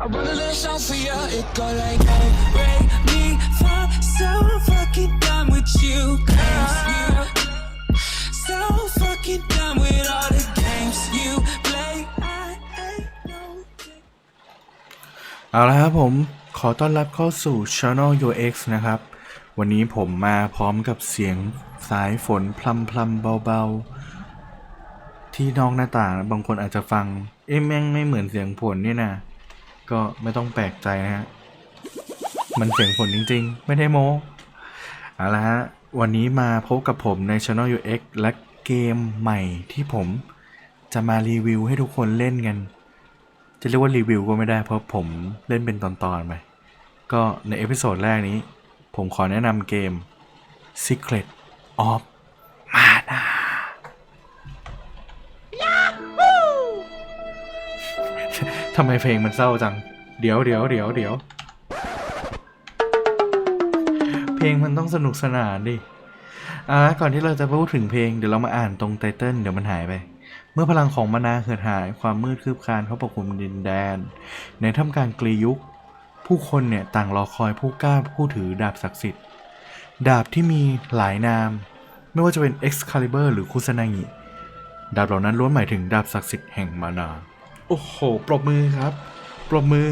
I wrote a little song for you. It go like, hey, Ray, me, fa, so fucking done with you, games you. So fucking done with all the games you play. I ain't no king. เอาละครับผมขอต้อนรับเข้าสู่ Channel UX นะครับ วันนี้ผมมาพร้อมกับเสียงสายฝนพลำพลำเบาๆ ที่นอกหน้าต่างบางคนอาจจะฟัง เอ๊ะแม่งไม่เหมือนเสียงฝนนี่นะ ก็ไม่ต้องแปลกใจนะฮะ มันเสียงฝนจริงๆ ไม่ได้โม้เอาละฮะ วันนี้มาพบกับผมใน Channel UX และเกมใหม่ที่ผมจะมารีวิวให้ทุกคนเล่นกัน จะเรียกว่ารีวิวก็ไม่ได้เพราะผมเล่นเป็นตอนๆไป ก็ในเอพิโซดแรกนี้ ผมขอแนะนำเกม Secret of ทำไมเพลงมันเศร้าจัง เดี๋ยวเดี๋ยวเดี๋ยวเดี๋ยว เพลงมันต้องสนุกสนานดิ อ่า ก่อนที่เราจะพูดถึงเพลง เดี๋ยวเรามาอ่านตรงไตเติ้ลเดี๋ยวมันหายไป เมื่อพลังของมานาเหือดหาย ความมืดคืบคลานเขาปกคลุมดินแดน ในท่ามกลางกลียุค ผู้คนเนี่ยต่างรอคอยผู้กล้าผู้ถือดาบศักดิ์สิทธิ์ ดาบที่มีหลายนาม ไม่ว่าจะเป็น Excalibur หรือคุซานางิดาบเหล่านั้นล้วนหมายถึงดาบศักดิ์สิทธิ์แห่งมานา โอ้โห ปรบมือครับ ปรบมือ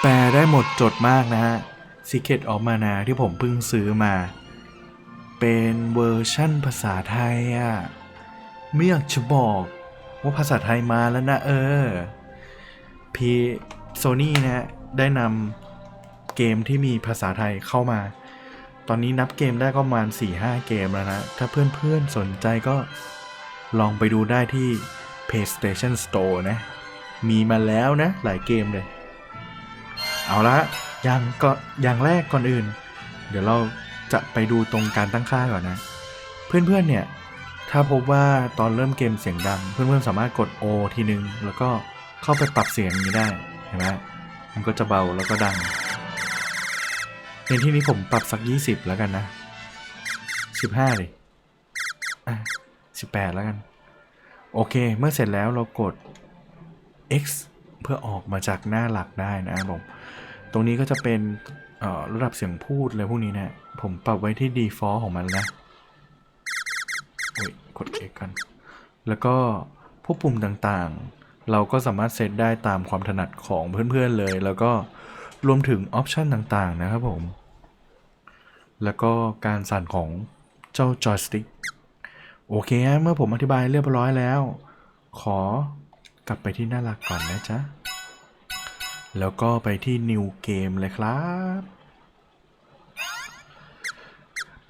แปลได้หมดจดมากนะฮะ Secret of Mana ที่ผมเพิ่งซื้อมา เป็นเวอร์ชั่นภาษาไทยอะไม่อยากจะบอกว่าภาษาไทยมาแล้วนะเออ พีโซนี่นะฮะ ได้นำเกมที่มีภาษาไทยเข้ามา ตอนนี้นับเกมได้ก็ประมาณ 4-5 เกมแล้วนะ ถ้าเพื่อนๆสนใจก็ลองไปดูได้ที่ PlayStation Store นะ มีมาแล้วนะ หลายเกมเลย เอาละอย่างก็อย่างแรกก่อนอื่น เดี๋ยวเราจะไปดูตรงการตั้งค่าก่อนนะ เพื่อนๆเนี่ย ถ้าพบว่าตอนเริ่มเกมเสียงดัง เพื่อนๆสามารถกด O ทีนึง แล้วก็เข้าไปปรับเสียงนี้ได้เห็นไหมมันก็จะเบาแล้วก็ดัง ในที่นี้ผมปรับสัก 20 แล้วกันนะ 15เลยอะ18 แล้วกัน โอเค เมื่อเสร็จแล้วเรากด X เพื่อออกมาจากหน้าหลักได้นะครับผม ตรงนี้ก็จะเป็นระดับเสียงพูดอะไรพวกนี้นะผมปรับไว้ที่ default ของมันนะโอ้ยกด X กัน แล้วก็พวกปุ่มต่างๆ เราก็สามารถเซตได้ตามความถนัดของเพื่อนๆเลย แล้วก็รวมถึงออปชันต่างๆนะครับผม แล้วก็การสั่นของเจ้าจอยสติ๊ก โอเคฮะเมื่อผมอธิบายเรียบร้อยแล้ว ขอกลับไปที่หน้าหลักก่อนนะจ๊ะ แล้วก็ไปที่ New Game เลยครับ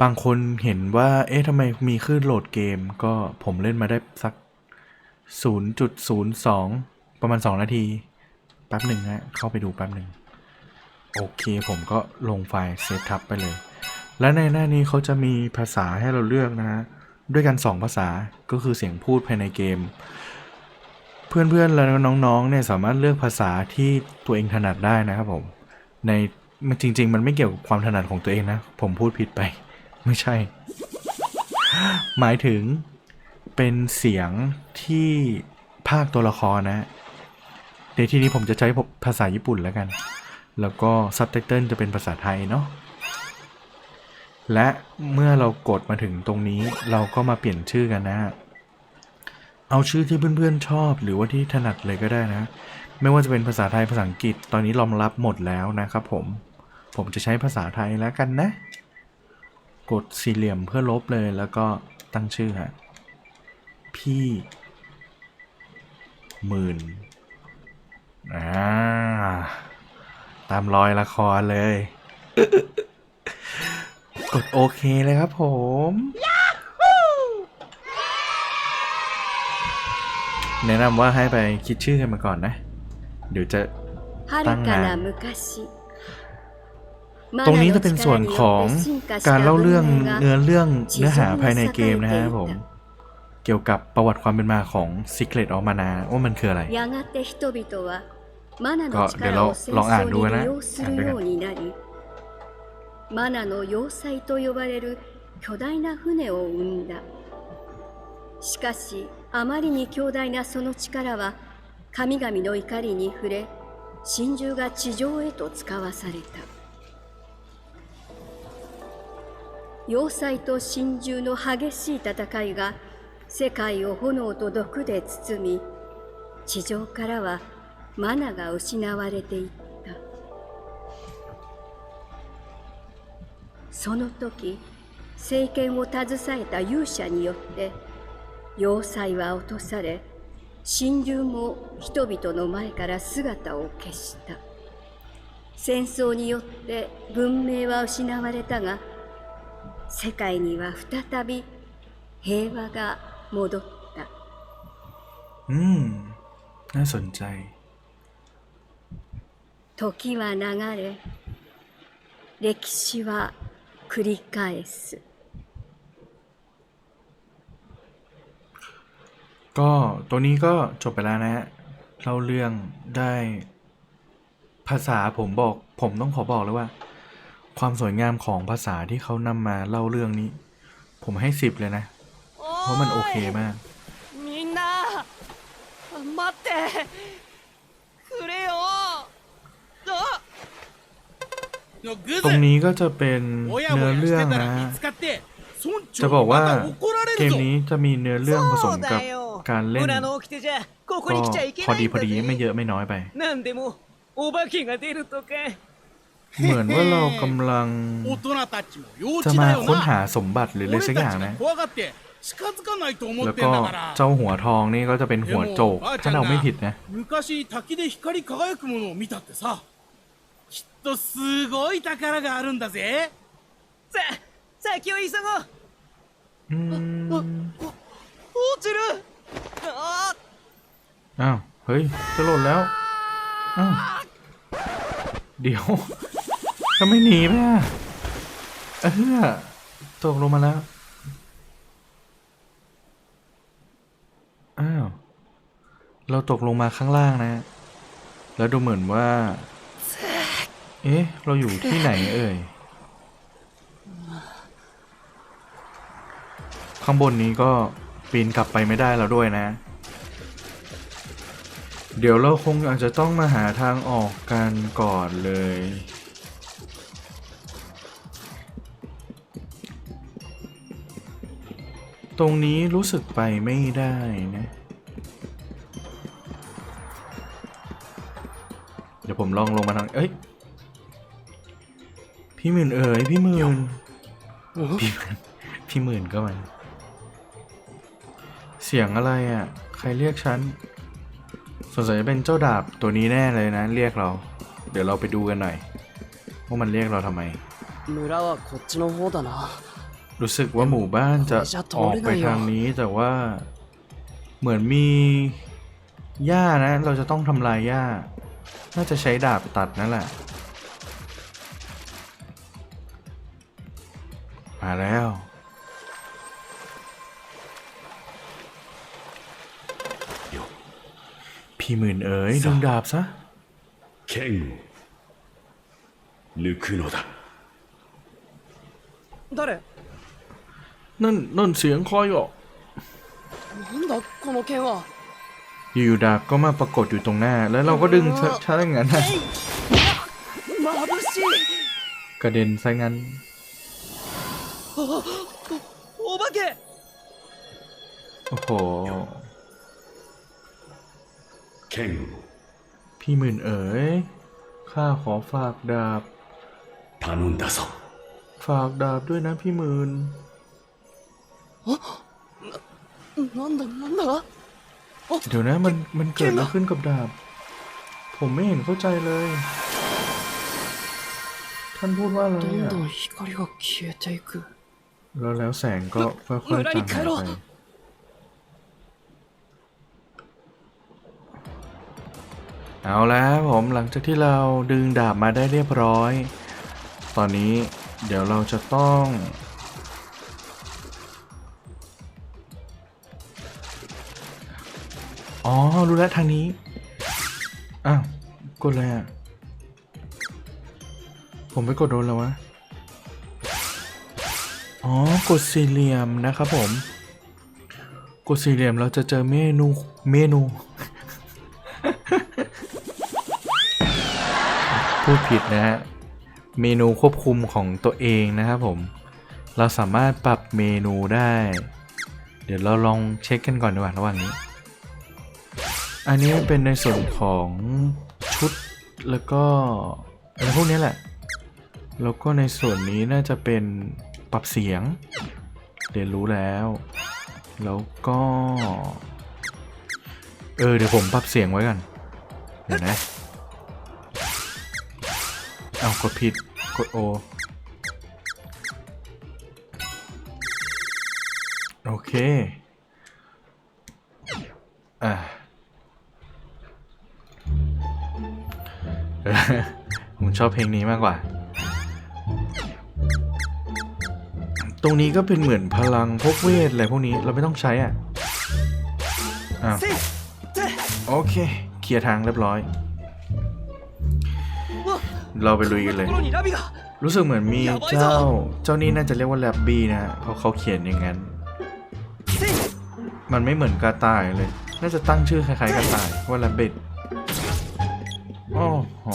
บางคนเห็นว่า เอ๊ะทำไมมีคลื่นโหลดเกม ก็ผมเล่นมาได้สัก 0.02 ประมาณ 2 นาที แป๊บหนึ่งฮะเข้าไปดูแป๊บหนึ่งโอเคผมก็ลงไฟล์เซตทับไปเลย และในหน้านี้เขาจะมีภาษาให้เราเลือกนะฮะ ด้วยกัน 2 ภาษาก็คือเสียงพูดภายในเกม เพื่อนๆและน้องๆเนี่ยสามารถเลือกภาษาที่ตัวเองถนัดได้นะครับผมในมันจริง ๆ มันไม่เกี่ยวกับความถนัดของตัวเองนะ ผมพูดผิดไป ไม่ใช่ หมายถึงเป็นเสียงที่ภาคตัวละครนะในที่นี้ผมจะใช้ภาษาญี่ปุ่นแล้วกัน แล้วก็ซับไตเติลจะเป็นภาษาไทยเนาะ และเมื่อเรากดมาถึงตรงนี้เราก็มาเปลี่ยนชื่อกันนะ เอาชื่อที่เพื่อนๆชอบ หรือว่าที่ถนัดเลยก็ได้นะ ไม่ว่าจะเป็นภาษาไทยภาษาอังกฤษ ตอนนี้รองรับหมดแล้วนะครับผม ผมจะใช้ภาษาไทยแล้วกันนะ กดสี่เหลี่ยมเพื่อลบเลยแล้วก็ตั้งชื่อฮะพี่หมื่นอ่าตามรอยละครเลย กดโอเคเลยครับผม แนะนำว่าให้ไปคิดชื่อกันมาก่อนนะ เดี๋ยวจะตั้งงานตรงนี้จะเป็นส่วนของการเล่าเรื่องเนื้อเรื่องเนื้อหาภายในเกมนะฮะผม เกี่ยวกับประวัติความเป็นมาของ Secret of Mana ว่ามันคืออะไร ก็เดี๋ยวเราลองอ่านดูนะอ่านด้วยกัน マナの要塞と呼ばれる巨大な船を生んだ。しかしあまりに強大なその力は神々の怒りに触れ真珠が地上へと使わされた。要塞と真珠の激しい戦いが世界を炎と毒で包み地上からはマナが失われていった。その時政権を携えた勇者によって要塞は落とされ真珠も人々の前から姿を消した戦争によって文明は失われたが世界には再び平和が戻った อืม น่าสนใจ 時は流れ歴史は 繰り返す ก็ตัวนี้ก็จบไปแล้วนะฮะเล่าเรื่องได้ภาษาผมบอก ผมต้องขอบอกเลยว่า ความสวยงามของภาษาที่เขานำมาเล่าเรื่องนี้ ผมให้สิบเลยนะ เพราะมันโอเคมาก みんな待って ตรงนี้ก็จะเป็นเนื้อเรื่องนะจะบอกว่าเกมนี้จะมีเนื้อเรื่องผสมกับการเล่นก็พอดีพอดีไม่เยอะไม่น้อยไป เหมือนว่าเรากำลังจะมาค้นหาสมบัติหรืออะไรสักอย่างนะ แล้วก็เจ้าหัวทองนี่ก็จะเป็นหัวโจก ถ้าเราไม่ผิดนะ とすごい宝があるんだぜさ先を急ごう อืม 落ちるあ อ้าว เฮ้ย จะหล่นแล้ว อ้าว เดี๋ยว ก็ไม่หนีไหมอ่ะเออตกลงมาแล้ว อ้าว เราตกลงมาข้างล่างนะ แล้วดูเหมือนว่า เอ๊ะ เราอยู่ที่ไหนเอ่ย ข้างบนนี้ก็ปีนกลับไปไม่ได้แล้วด้วยนะ เดี๋ยวเราคงอาจจะต้องมาหาทางออกกันก่อนเลย ตรงนี้รู้สึกไปไม่ได้นะเดี๋ยวผมลองลงมาทาง เอ้ย พี่หมื่นเอ๋ยพี่หมื่นพี่หมื่นพี่หมื่นก็มาเสียงอะไรอะ ใครเรียกฉันสงสัยจะเป็นเจ้าดาบตัวนี้แน่เลยนะ เรียกเรา เดี๋ยวเราไปดูกันหน่อยว่ามันเรียกเราทำไมรู้สึกว่าหมู่บ้านจะออกไปทางนี้แต่ว่าเหมือนมีหญ้านะ เราจะต้องทำลายหญ้า น่าจะใช้ดาบตัดนั่นแหละ มาแล้วยพี่หมื่นเอ๋ยดึงดาบซะเคงลูกโนดะนั่นนั่นเสียงคอยออกอยู่ๆดาบก็มาปรากฏอยู่ตรงหน้า แล้วเราก็ดึงช้าๆอย่างนั้นกระเด็นใส่งั้น お化け โอ้โห 剣を พี่หมื่นเอ๋ย ข้าขอฝากดาบ 頼んだぞ ฝากดาบด้วยนะพี่หมื่น なんだなんだ เดี๋ยวนะมันมันเกิดอะไรขึ้นกับดาบ ผมไม่เห็นเข้าใจเลย ท่านพูดว่าอะไร どん อ่ะ どん光が消えていく แล้วแล้วแสงก็ค่อยๆจางหายไปเอาแล้วผมหลังจากที่เราดึงดาบมาได้เรียบร้อย ตอนนี้เดี๋ยวเราจะต้องอ๋อ รู้แล้วทางนี้ อ้าว กดอะไรอะ ผมไปกดโดนแล้ววะ อ๋อกดสี่เหลี่ยมนะครับผม กดสี่เหลี่ยมเราจะเจอเมนูเมนู พูดผิดนะฮะ เมนูควบคุมของตัวเองนะครับผม เราสามารถปรับเมนูได้ เดี๋ยวเราลองเช็คกันก่อนดีกว่าระหว่างนี้ อันนี้เป็นในส่วนของชุดแล้วก็อะไรพวกนี้แหละ แล้วก็ในส่วนนี้น่าจะเป็น ปรับเสียง เรียนรู้แล้ว แล้วก็ เออ เดี๋ยวผมปรับเสียงไว้กัน เดี๋ยวนะ เอากดผิด กดโอ โอเค อะผมชอบเพลงนี้มากกว่า รงนี้ก็เป็นเหมือนพลังพกเวทอะไรพวกนี้เราไม่ต้องใช้อะอ้าโอเค เคลียร์ทางเรียบร้อย เราไปลุยกันเลย รู้สึกเหมือนมีเจ้า เจ้านี้น่าจะเรียกว่าแลบบี้นะเพราะเขาเขียนอย่างนั้น มันไม่เหมือนกระต่ายเลย น่าจะตั้งชื่อคล้ายๆกระต่ายว่าแลบบิดโอ้โห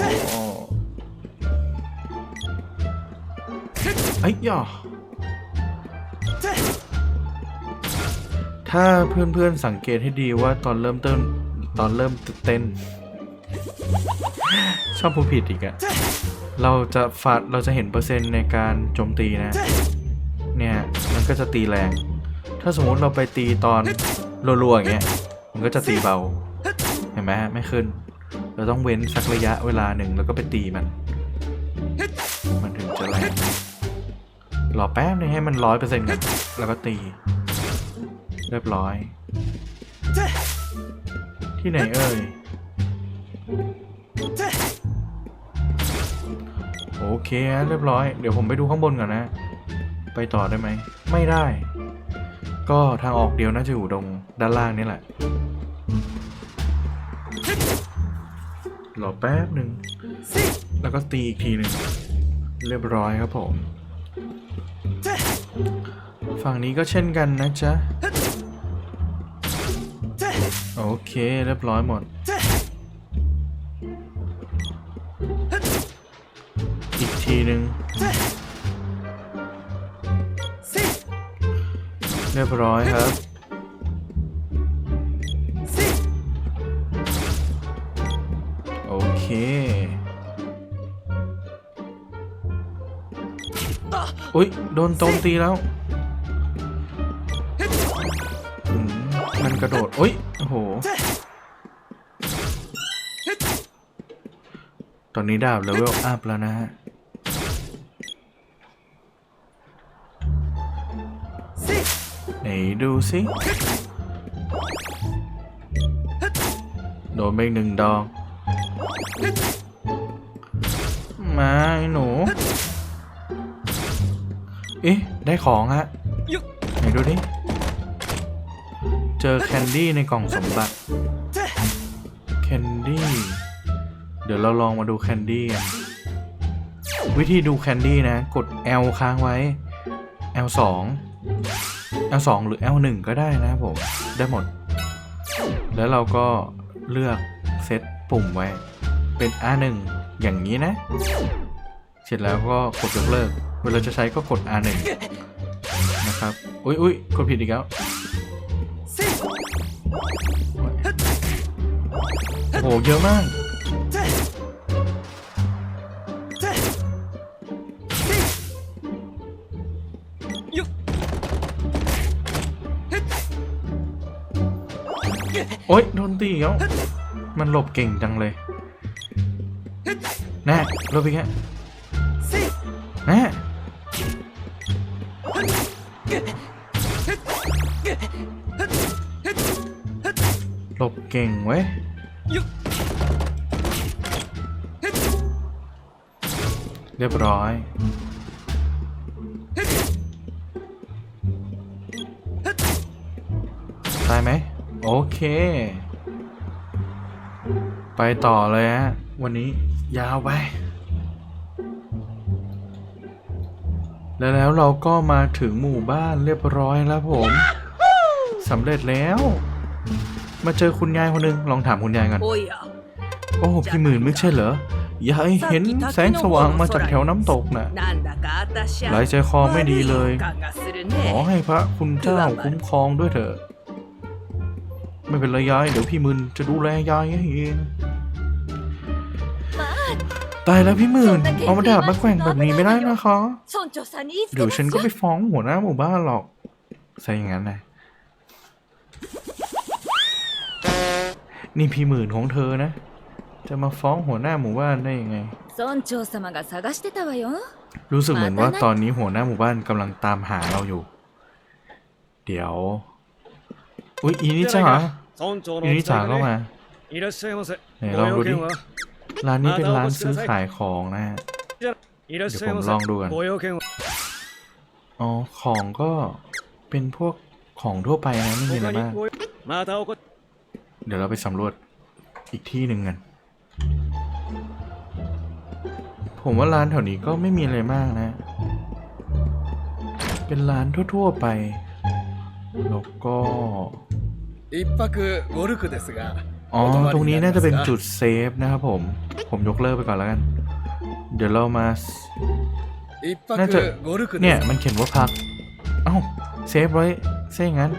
ไอ้ย่อ ถ้าเพื่อนๆสังเกตให้ดีว่าตอนเริ่มต้นตอนเริ่มเต้น ชอบผู้ผิดอีกอะเราจะฟาดเราจะเห็นเปอร์เซ็นต์ในการโจมตีนะ เนี่ยมันก็จะตีแรง ถ้าสมมติเราไปตีตอนรัวๆอย่างเงี้ยมันก็จะตีเบา เห็นไหมฮะไม่ขึ้น เราต้องเว้นสักระยะเวลาหนึ่งแล้วก็ไปตีมัน มันถึงจะแรงรอแป๊บนึงให้มันร้อยเปอร์เซ็นต์กันแล้วก็ตี เรียบร้อย ที่ไหนเอ่ย โอเคฮะเรียบร้อย เดี๋ยวผมไปดูข้างบนก่อนนะ ไปต่อได้ไหม ไม่ได้ ก็ทางออกเดียวน่าจะอยู่ตรงด้านล่างนี่แหละ รอแป๊บหนึ่ง แล้วก็ตีอีกทีหนึ่ง เรียบร้อยครับผม ฝั่งนี้ก็เช่นกันนะจ๊ะ โอเคเรียบร้อยหมด อีกทีหนึ่งเรียบร้อยครับ โอเค อุ๊ย โดนโจมตีแล้ว มันกระโดด อุ๊ย ตอนนี้ดาบเลเวลอัพแล้วนะฮะไหนดูสิโดนไปหนึ่งดองมาไอ้หนู เอ๊ะ ได้ของฮะไหนดูดิ เจอแคนดี้ในกล่องสมบัติ แคนดี้ ดี๋ยวเราลองมาดูแคนดี้กันวิธีดูแคนดี้นะ กด L ค้างไว้ L2 L2 หรือ L1 ก็ได้นะผม ได้หมด แล้วเราก็เลือกเซตปุ่มไว้ เป็น R1 อย่างนี้นะ เสร็จแล้วก็กดยกเลิก เวลาจะใช้ก็กด R1 นะครับ อุ๊ยอุ๊ยกดผิดอีกแล้วโอ้โหเยอะมาก ตีเขามันหลบเก่งจังเลยแน่หลบอีกฮะน่หลบเก่งเว้ยเรียบร้อยตายไหม โอเค ไปต่อเลยฮะ วันนี้ยาวไป แล้วแล้วเราก็มาถึงหมู่บ้านเรียบร้อยแล้วผมสำเร็จแล้ว มาเจอคุณยายคนหนึ่งลองถามคุณยายกันโอ้พี่หมื่นไม่ใช่เหรอยายเห็นแสงสว่างมาจากแถวน้ำตกน่ะหลายใจคอไม่ดีเลย ขอให้พระคุณเจ้าคุ้มครองด้วยเถอะ ไม่เป็นไรยาย เดี๋ยวพี่มึนจะดูแลยายให้เองตายแล้วพี่มื่นเอามาดาบมาแกว่งแบบนี้ไม่ได้นะคะ เดี๋ยวฉันก็ไปฟ้องหัวหน้าหมู่บ้านหรอกใช่อย่างนั้นนะนี่พี่หมื่นของเธอนะ จะมาฟ้องหัวหน้าหมู่บ้านได้ยังไงรู้สึกเหมือนว่าตอนนี้หัวหน้าหมู่บ้านกำลังตามหาเราอยู่ เดี๋ยว อุ๊ยอีนี่จ้า ยูนิสาก็มาไหนลองดูดิร้านนี้เป็นร้านซื้อขายของนะเดี๋ยวผมลองดูกันอ๋อของก็เป็นพวกของทั่วไปนะไม่มีอะไรมากเดี๋ยวเราไปสำรวจอีกที่หนึ่งกันผมว่าร้านแถวนี้ก็ไม่มีอะไรมากนะ เป็นร้านทั่วๆไป แล้วก็ 一泊ゴルフですが อ๋อ ตรงนี้น่าจะเป็นจุดเซฟนะครับผม ผมยกเลิกไปก่อนแล้วกัน เดี๋ยวเรามา 一泊น่าจะ ゴルフ เนี่ย です มันเขียนว่าพัก เอ้า เซฟไว้ใช่งั้น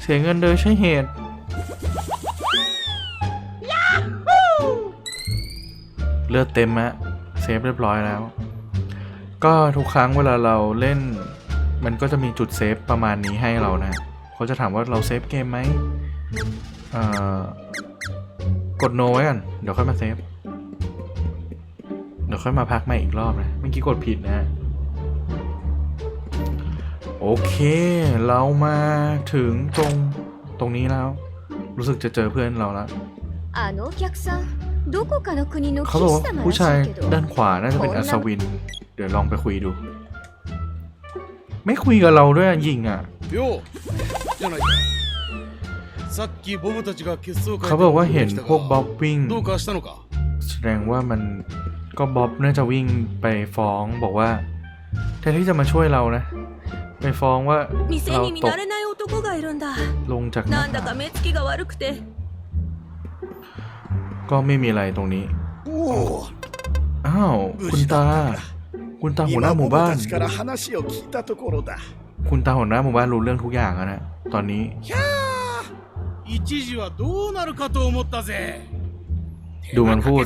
เสียเงินโดยใช่เหตุ เลือดเต็มอะเซฟเรียบร้อยแล้ว ก็ทุกครั้งเวลาเราเล่น มันก็จะมีจุดเซฟประมาณนี้ให้เรานะเขาจะถามว่าเราเซฟเกมไหมกดโนไว้ก่อน เดี๋ยวค่อยมาเซฟ เดี๋ยวค่อยมาพักใหม่อีกรอบนะ เมื่อกี้กดผิดนะโอเค เรามาถึงตรงตรงนี้แล้ว รู้สึกจะเจอเพื่อนเราแล้วเขาบอกว่าผู้ชายด้านขวาน่าจะเป็นอัศวิน เดี๋ยวลองไปคุยดู ไม่คุยกับเราด้วยยิงอะเขาบอกว่าเห็นพวกบ๊อบวิ่งแสดงว่ามันก็บ๊อบน่าจะวิ่งไปฟ้องบอกว่าแทนที่จะมาช่วยเรานะ ไปฟ้องว่าเราตกลงจากนั้นก็ไม่มีอะไรตรงนี้ อ้าว คุณตา คุณตาหัวหน้าหมู่บ้าน คุณตาหัวหน้าหมู่บ้านรู้เรื่องทุกอย่างแล้วนะ ตอนนี้ดูมันพูด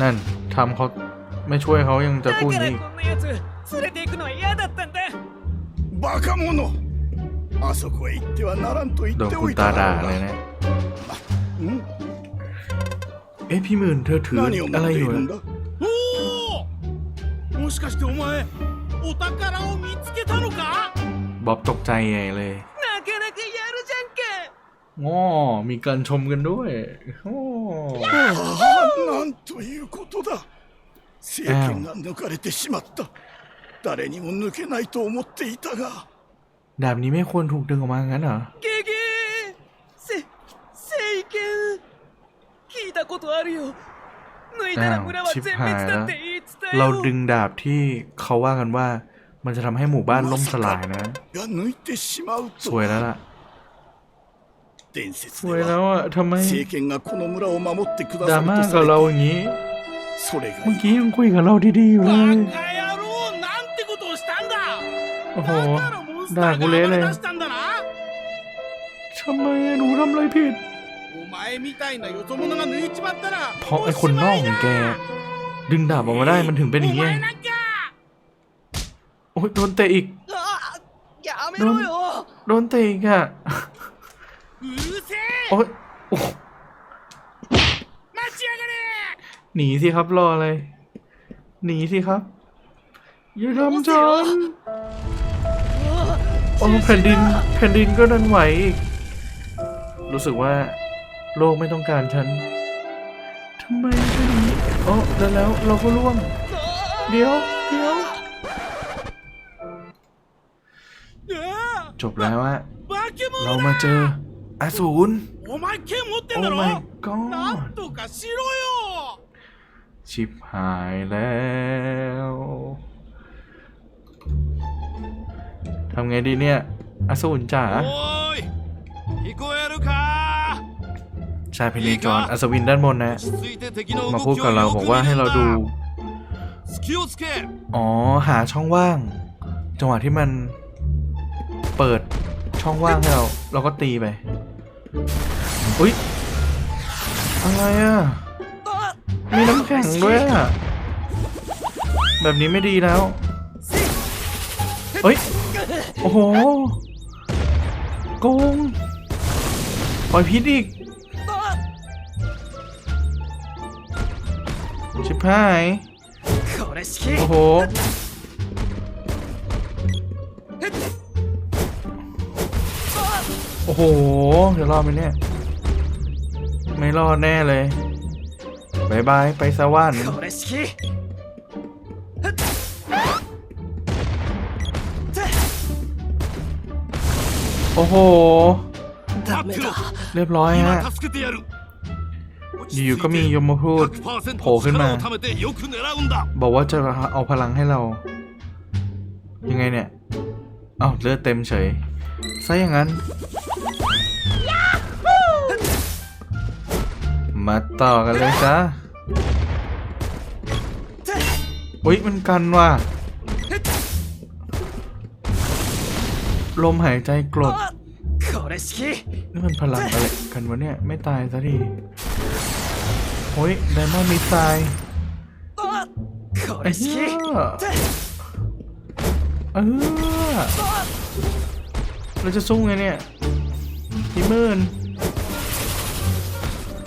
นั่นทำเขาไม่ช่วยเขายังจะพูดอีกโดนคุณตาด่าเลยนะเอ้พี่หมื่นเธอถืออะไรอยู่นะ もしかしてお前お宝を見つけたのか บ๊อบตกใจใหญ่เลย なかなかやるじゃんか ง้อมีการชมกันด้วยโอ้ ああなんということだ政権が抜かれてしまった誰にも抜けないと思っていたが ดาบนี้ไม่ควรถูกดึงออกมางั้นเหรอ ゲゲーせ聖剣聞いたことあるよ อ้าวชิบหายแล้วเราดึงดาบที่เขาว่ากันว่า มันจะทำให้หมู่บ้านล่มสลายนะสวยแล้วล่ะสวยแล้วอะทำไมดราม่ากับเราอย่างนี้เมื่อกี้ยังคุยกับเราดีๆอยู่เลยโอ้โหด่ากูเละเลยทำไมหนูทำอะไรผิด お前みたいなよそ者が抜いちまったら เพราะไอ้คนนอกของแก ดึงดาบออกมาได้มันถึงเป็นอย่าง お นี้ 前なんか โอ้ยโดนเตะอีก あやめろよ โดนเตะอีกอ่ะ うるせえ โอ้ยโอ้ 待ちやがれ หนีสิครับรออะไร หนีสิครับ อย่าทำฉันโอ้แผ่นดิน แผ่นดินก็ดันไหวอีก รู้สึกว่า โลกไม่ต้องการฉันทำไมเป็นี้อ๋อแล้วแล้วเราก็ร่วง เดี๋ยวเดี๋ยวจบแล้วอะเรามาเจออสูรโอ้ my god ชิบหายแล้วทำไงดีเนี่ยอสูรจ๋า ชาเพเนจรอัศวินด้านบนนะ มาพูดกับเราบอกว่าให้เราดู อ๋อหาช่องว่าง จังหวะที่มันเปิดช่องว่างให้เรา เราก็ตีไปอุ้ยอะไรอะมีน้ำแข็งด้วยอะแบบนี้ไม่ดีแล้วเฮ้ย โอ้โหโกงปล่อยพิษอีก ชิบหายโอ้โหโอ้โหจะรอดไหมเนี่ย ไม่รอดแน่เลยบายบาย ไปสวรรค์โอ้โห เรียบร้อยฮะ อยู่ก็มียมพูดโผล่ขึ้นมา บอกว่าจะเอาพลังให้เรา ยังไงเนี่ยเอาเลือดเต็มเฉยซะอย่างนั้น มาต่อกันเลยจ้าอุ้ยมันกันว่ะลมหายใจกรดนี่มันพลังอะไรกันวะเนี่ย ไม่ตายซะที โอ้ยไดมอนด์มีตายไอ้เหี้ยเออเราจะสู้ไงเนี่ยทีมื่น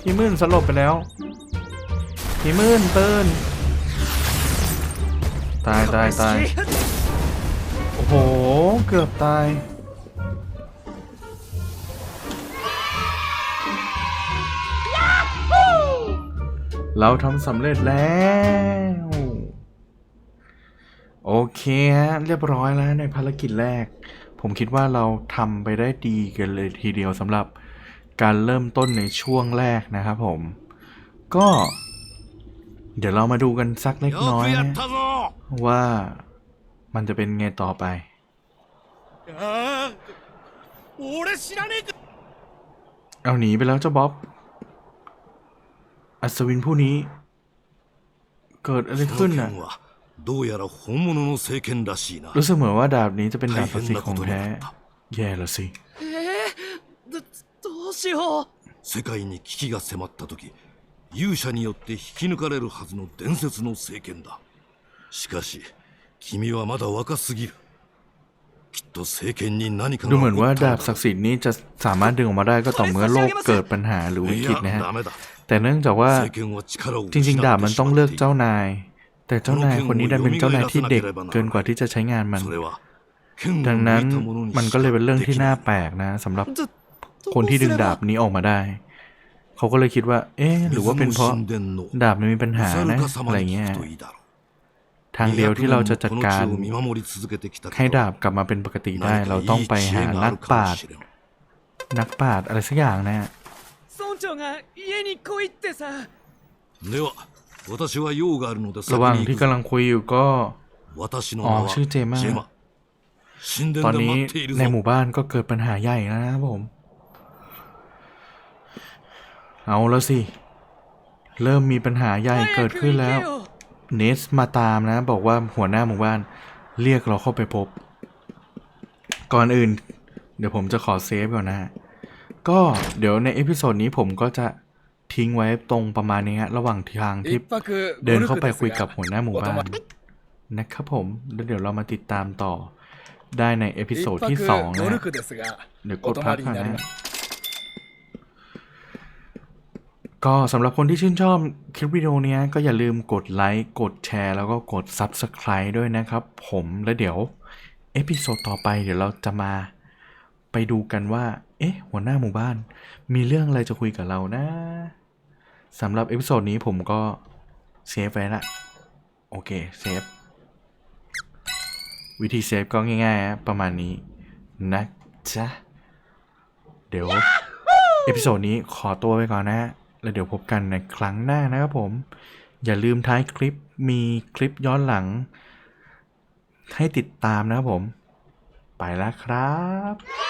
ทีมื่นสลบไปแล้วทีมื่นตื่นตายตายตายโอ้โห เกือบตาย เราทำสำเร็จแล้ว โอเคฮะ เรียบร้อยแล้วในภารกิจแรก ผมคิดว่าเราทำไปได้ดีกันเลยทีเดียวสำหรับการเริ่มต้นในช่วงแรกนะครับผม ก็ เดี๋ยวเรามาดูกันสักเล็กน้อยนะว่ามันจะเป็นไงต่อไปเอาหนีไปแล้วเจ้าบ๊อบ อัศวินผู้นี้ เกิดอะไร こ ขึ้น の น่ะ 剣はどうやら本物の聖剣らしいな รู้สึกเหมือนว่าดาบนี้จะเป็นดาบ 大 ศักดิ์สิท 変な ธิ์ こ ของ とに แท้ なった แย่ละสิ どどうしよう世界に危機が迫った時勇者によって引き抜かれるはずの伝説の聖剣だしかし君はまだ若すぎるきっと聖剣に何か ดู が เหมือน 起こ ว่า った ดา の บ だ ศักดิ์สิทธิ์นี้จะสามารถดึงออกมาได้ก็ต่อเมื่อโลกเกิดปัญหาหรือวิ い กฤตนะ や ฮะ ダメだ แต่เนื่องจากว่าจริง ๆ ดาบมันต้องเลือกเจ้านาย แต่เจ้านายคนนี้ได้เป็นเจ้านายที่เด็กเกินกว่าที่จะใช้งานมัน ดังนั้นมันก็เลยเป็นเรื่องที่น่าแปลกนะสำหรับคนที่ดึงดาบนี้ออกมาได้ เขาก็เลยคิดว่า เอ๊หรือว่าเป็นเพราะดาบมันมีปัญหานะอะไรเงี้ยทางเดียวที่เราจะจัดการให้ดาบกลับมาเป็นปกติได้ เราต้องไปหานักปราดนักปราชอะไรสักอย่างนะ 村長が家に来いってさでは私は用があるので ระหว่าง 先に ที่ 行 กำ く ลังคุยอยู่ก็ 私の名 อ๋อ は ชื่อเจม่า ジェマ神殿 ตอน で นี้ 待っている ใน ぞ หมู่บ้านก็เกิดปัญหาใหญ่แล้วนะครับผม เอาแล้วสิ เริ่มมีปัญหาใหญ่เกิด 早く ขึ้น 行 แล้ว けよ เนสมาตามนะ บอกว่าหัวหน้าหมู่บ้าน เรียกเราเข้าไปพบ ก่อนอื่น เดี๋ยวผมจะขอเซฟก่อนนะฮะ ก็เดี๋ยวในเอพิโซดนี้ผมก็จะทิ้งไว้ตรงประมาณนี้ฮะระหว่างทางที่เดินเข้าไปคุยกับหัวหน้าหมู่บ้านนะครับผมแล้วเดี๋ยวเรามาติดตามต่อได้ในเอพิโซดที่สองนะเดี๋ยวกดพักก่อนนะก็สำหรับคนที่ชื่นชอบคลิปวิดีโอนี้ก็อย่าลืมกดไลค์กดแชร์ แล้วก็กด Subscribe ด้วยนะครับผมแล้วเดี๋ยว เอพิโซดต่อไปเดี๋ยวเราจะมาไปดูกันว่า เอ๊ะ หัวหน้าหมู่บ้าน มีเรื่องอะไรจะคุยกับเรานะสำหรับเอพิโซดนี้ผมก็เซฟไว้ละโอเคเซฟวิธีเซฟก็ง่ายๆฮะประมาณนี้นะจ๊ะ เดี๋ยว เอพิโซดนี้ขอตัวไปก่อนนะฮะแล้วเดี๋ยวพบกันในครั้งหน้านะครับผม อย่าลืมท้ายคลิปมีคลิปย้อนหลัง ให้ติดตามนะครับผม ไปแล้วครับ